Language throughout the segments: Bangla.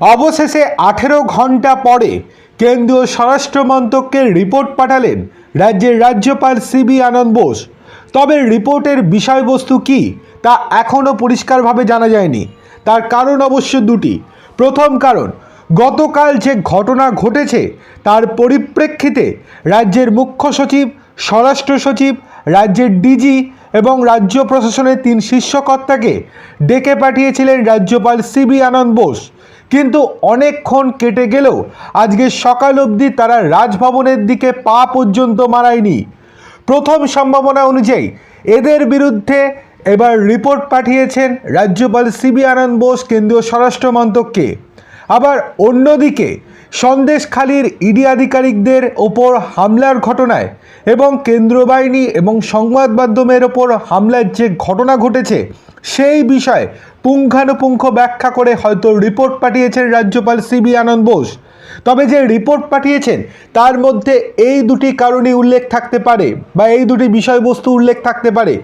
অবশেষে আঠেরো ঘণ্টা পরে কেন্দ্রীয় স্বরাষ্ট্র মন্ত্রককে রিপোর্ট পাঠালেন রাজ্যের রাজ্যপাল সিবি আনন্দ বোস। তবে রিপোর্টের বিষয়বস্তু কি তা এখনও পরিষ্কারভাবে জানা যায়নি। তার কারণ অবশ্য দুটি। প্রথম কারণ, গতকাল যে ঘটনা ঘটেছে তার পরিপ্রেক্ষিতে রাজ্যের মুখ্য সচিব, স্বরাষ্ট্র সচিব, রাজ্যের ডিজি এবং রাজ্য প্রশাসনের তিন শীর্ষকর্তাকে ডেকে পাঠিয়েছিলেন রাজ্যপাল সিবি আনন্দ বোস। কিন্তু অনেকক্ষণ কেটে গেলেও আজকে সকাল অবধি তারা রাজভবনের দিকে পা পর্যন্ত মারায়নি। প্রথম সম্ভাবনা অনুযায়ী এদের বিরুদ্ধে এবার রিপোর্ট পাঠিয়েছেন রাজ্যপাল সিবি আনন্দ বোস, কেন্দ্রীয় স্বরাষ্ট্র মন্ত্রককে। আবার অন্যদিকে সন্দেশখালীর ইডি আধিকারিকদের ওপর হামলার ঘটনায় এবং কেন্দ্রীয় বাহিনী এবং সংবাদ মাধ্যমের ওপর হামলার যে ঘটনা ঘটেছে সেই বিষয়ে পুঙ্খানুপুঙ্খ ব্যাখ্যা করে হয়তো রিপোর্ট পাঠিয়েছেন রাজ্যপাল সিবি আনন্দ বোস। তবে যে রিপোর্ট পাঠিয়েছেন, তার মধ্যে এই দুটি কারণই উল্লেখ থাকতে পারে বা এই দুটি বিষয়বস্তু উল্লেখ থাকতে পারে।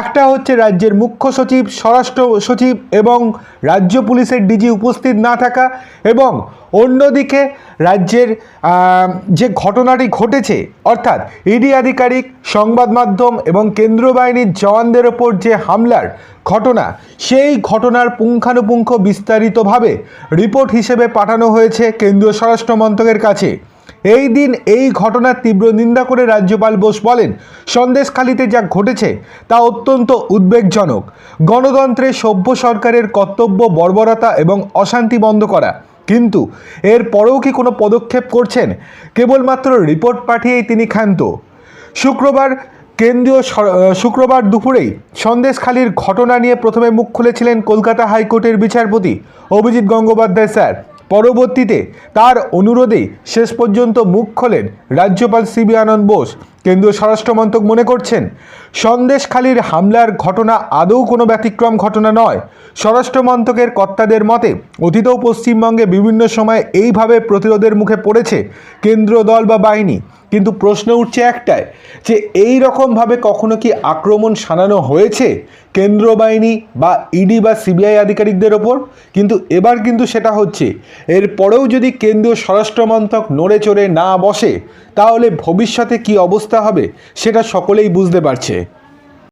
একটা হচ্ছে রাজ্যের মুখ্য সচিব, স্বরাষ্ট্র সচিব এবং রাজ্য পুলিশের ডিজি উপস্থিত না থাকা এবং অন্যদিকে রাজ্যের যে ঘটনাটি ঘটেছে, অর্থাৎ ইডি আধিকারিক, সংবাদ মাধ্যম এবং কেন্দ্রীয় বাহিনীর জওয়ানদের ওপর যে হামলার ঘটনা। সেই ঘটনার পুঙ্খানুপুঙ্খ বিস্তারিতভাবে রিপোর্ট হিসেবে পাঠানো হয়েছে কেন্দ্রীয় স্বরাষ্ট্র মন্ত্রকের কাছে। এই দিন এই ঘটনার তীব্র নিন্দা করে রাজ্যপাল বোস বলেন, সন্দেশখালিতে যা ঘটেছে তা অত্যন্ত উদ্বেগজনক। গণতন্ত্রে সভ্য সরকারের কর্তব্য বর্বরতা এবং অশান্তি বন্ধ করা। কিন্তু এর পরেও কি কোনো পদক্ষেপ করছেন? কেবলমাত্র রিপোর্ট পাঠিয়েই তিনি ক্ষান্ত। শুক্রবার কেন্দ্রীয় শুক্রবার দুপুরেই সন্দেশখালির ঘটনা নিয়ে প্রথমে মুখ খুলেছিলেন কলকাতা হাইকোর্টের বিচারপতি অভিজিৎ গঙ্গোপাধ্যায় স্যার। পরবর্তীতে তার অনুরোধেই শেষ পর্যন্ত মুখ খোলেন রাজ্যপাল সিবি আনন্দ বোস। কেন্দ্রীয় স্বরাষ্ট্রমন্ত্রক মনে করছেন, সন্দেশখালির হামলার ঘটনা আদৌ কোনো ব্যতিক্রম ঘটনা নয়। স্বরাষ্ট্রমন্ত্রকের কর্তাদের মতে অতীতেও পশ্চিমবঙ্গে বিভিন্ন সময় এইভাবে প্রতিরোধের মুখে পড়েছে কেন্দ্রীয় দল বা বাহিনী। কিন্তু প্রশ্ন উঠছে একটাই, যে এই রকমভাবে কখনো কি আক্রমণ সানানো হয়েছে কেন্দ্র বাহিনী বা ইডি বা সিবিআই আধিকারিকদের ওপর? কিন্তু এবার কিন্তু সেটা হচ্ছে এরপরেও যদি কেন্দ্রীয় স্বরাষ্ট্রমন্ত্রক নড়ে চড়ে না বসে, তাহলে ভবিষ্যতে কি অবস্থা হবে সেটা সকলেই বুঝতে পারছে।